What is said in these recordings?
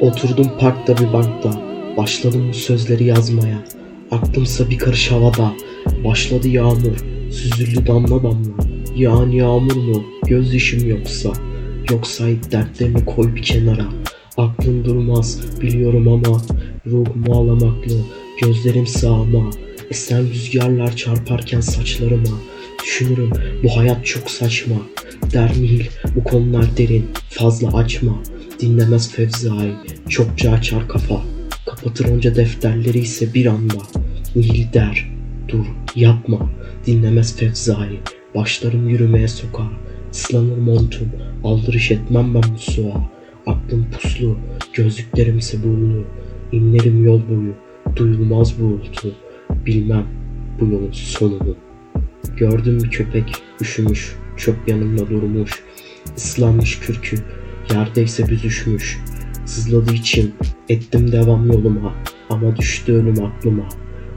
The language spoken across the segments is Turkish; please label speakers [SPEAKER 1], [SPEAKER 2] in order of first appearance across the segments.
[SPEAKER 1] Oturdum parkta bir bankta Başladım bu sözleri yazmaya. Aklımsa bir karış havada Başladı yağmur Süzüldü damla damla. Yağan yağmur mu Gözyaşım yoksa? Yoksa dertlerini koy bir kenara? Aklım durmaz biliyorum ama Ruhum ağlamaklı Gözlerim sağıma Esen rüzgarlar çarparken saçlarıma Düşünürüm bu hayat çok saçma. Der Nil bu konular derin Fazla açma. Dinlemez Fevzai Çokça açar kafa. Kapatır onca defterleri ise bir anda. Nil der Dur yapma. Dinlemez Fevzai Başlarım yürümeye sokağa Islanır montum Aldırış etmem ben bu soğa Aklım puslu Gözlüklerim ise buğulu İnlerim yol boyu Duyulmaz bu uğultu. Bilmem bu yolun sonunu Gördüm bir köpek? Üşümüş Çöp yanımda durmuş. Islanmış kürkü Yerdeyse büzüşmüş. Sızladığı için ettim devam yoluma Ama düştü önüm aklıma.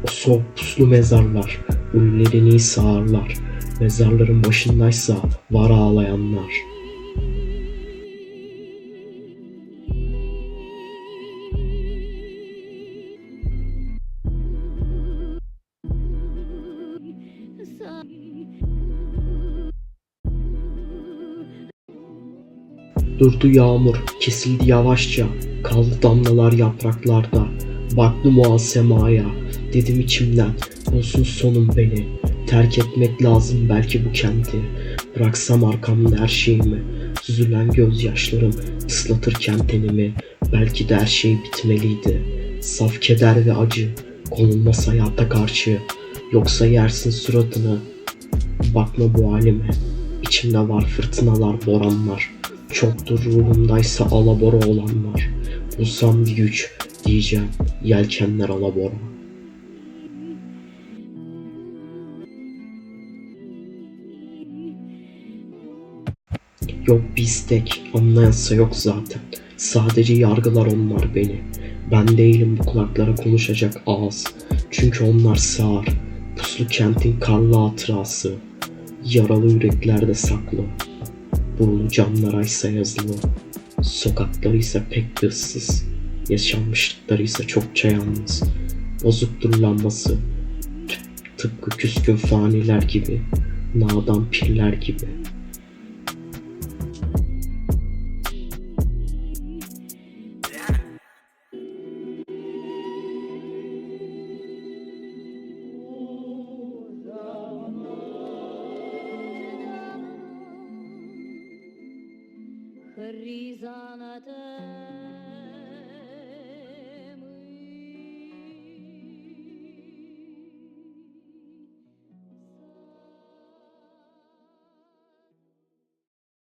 [SPEAKER 1] O soğuk puslu mezarlar Ölülerini sağırlar. Mezarların başındaysa var ağlayanlar Durdu yağmur, kesildi yavaşça, kaldı damlalar yapraklarda. Baktım o semaya, dedim içimden, olsun sonum beni. Terk etmek lazım belki bu kenti. Bıraksam arkamda her şeyimi, süzülen gözyaşlarım ıslatırken tenimi. Belki de her şey bitmeliydi. Saf keder ve acı, konulmaz hayata karşı. Yoksa yersin suratını, bakma bu halime. İçimde var fırtınalar, boranlar. Çoktur ruhumdaysa alabora olanlar. Bulsam bir güç diyeceğim yelkenler alabora. Yok bir istek anlayansa yok zaten. Sadece yargılar onlar beni. Ben değilim bu kulaklara konuşacak ağız. Çünkü onlar sağır. Puslu kentin karlı hatırası. Yaralı yüreklerde saklı. Burnu camlara ise yazılı. Sokakları ise pek de ıssız. Yaşanmışlıkları ise çokça yalnız. Bozuktur lambası. Tıp- Tıpkı küskün faniler gibi. Nadan pirler gibi.
[SPEAKER 2] risana te.